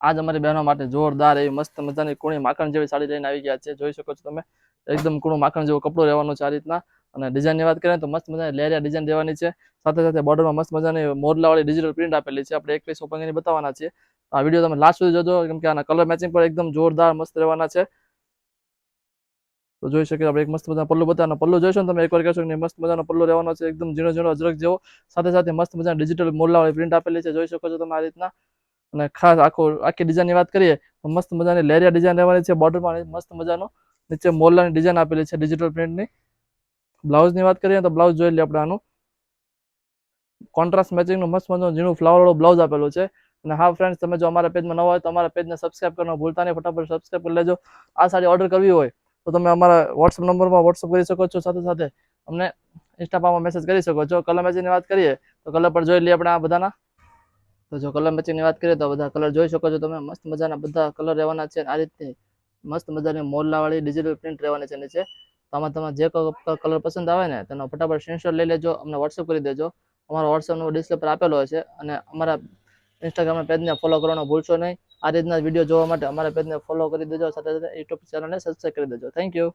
આજ અમારી બહેનો માટે જોરદાર એવી મસ્ત મજાની કુણી માખણ જેવી સાડી લઈને આવી ગયા છે. જોઈ શકો છો તમે, એકદમ કુણું માખણ જેવું કપડું રહેવાનું છે આ રીતના. અને ડિઝાઇનની વાત કરીએ તો મસ્ત મજાની લેરિયા ડિઝાઇન રહેવાની છે. સાથે સાથે બોર્ડરમાં મસ્ત મજાની મોરલાવાળી ડિજિટલ પ્રિન્ટ આપેલી છે. આપણે એક પીસ ઓપન બતાવવાના છીએ. આ વીડિયો તમે લાસ્ટ સુધી જોજો, કેમ કે આના કલર મેચિંગ પણ એકદમ જોરદાર મસ્ત રહેવાના છે. તો જોઈ શકીએ આપણે એક મસ્ત મજાનું પલ્લુ બતાવવાનો. પલ્લુ જોઈશું તમે એકવાર કહેશો કે મસ્ત મજાનો પલ્લુ રહેવાનો છે. એકદમ ઝીણો ઝીણો અજરક જેવો. સાથે સાથે મસ્ત મજાની ડિજિટલ મોરલાવાળી પ્રિન્ટ આપેલી છે. જોઈ શકો છો તમે આ રીતના. અને ખાસ આખો, આખી ડિઝાઇનની વાત કરીએ, તો મસ્ત મજાની લેરિયા ડિઝાઇન રહેવાની છે બોર્ડરમાં મસ્ત મજાનો. નીચે મોરલાની ડિઝાઇન આપેલી છે ડિજિટલ પ્રિન્ટની બ્લાઉઝની વાત કરીએ તો બ્લાઉઝ જોઈ લઈએ આપણે આનું. કોન્ટ્રાસ્ટ મેચિંગનું મસ્ત મજાનું ઝીણું ફ્લાવરવાળું બ્લાઉઝ આપેલું છે. અને હા ફ્રેન્ડ્સ તમે જો અમારા પેજમાં નવા હોય તો અમારા પેજને સબસ્ક્રાઇબ કરવાનું ભૂલતા નહીં. ફટાફટ સબસ્ક્રાઇબ કરી લેજો. આ સાડી ઓર્ડર કરવી હોય તો તમે અમારા વોટ્સઅપ નંબરમાં વોટ્સઅપ કરી શકો છો. સાથે સાથે અમને ઇન્સ્ટાગ્રામમાં મેસેજ કરી શકો છો. કલર મેચિંગની વાત કરીએ તો કલર પર જોઈ લઈએ આપણે આ બધાના. તો જો કલર મેચિંગની વાત કરીએ તો બધા કલર જોઈ શકો છો તમે. મસ્ત મજાના બધા કલર રહેવાના છે આ રીતની મસ્ત મજાની મોરલાવાળી ડિજિટલ પ્રિન્ટ રહેવાની છે નીચે. તો આમાં તમે જે કલર પસંદ આવે ને તેનો ફટાફટ સ્ક્રીનશોટ લઈ લેજો, અમને વોટ્સઅપ કરી દેજો. અમારો વોટ્સઅપનો ડિસ્પ્લે પર આપેલો છે અને અમારા ઇન્સ્ટાગ્રામ પેજને ફોલો કરવાનો ભૂલશો નહીં. આ રીતના વીડિયો જોવા માટે અમારા પેજને ફોલો કરી દેજો, સાથે સાથે યુટ્યુબ ચેનલને સબસ્ક્રાઈબ કરી દેજો. Thank you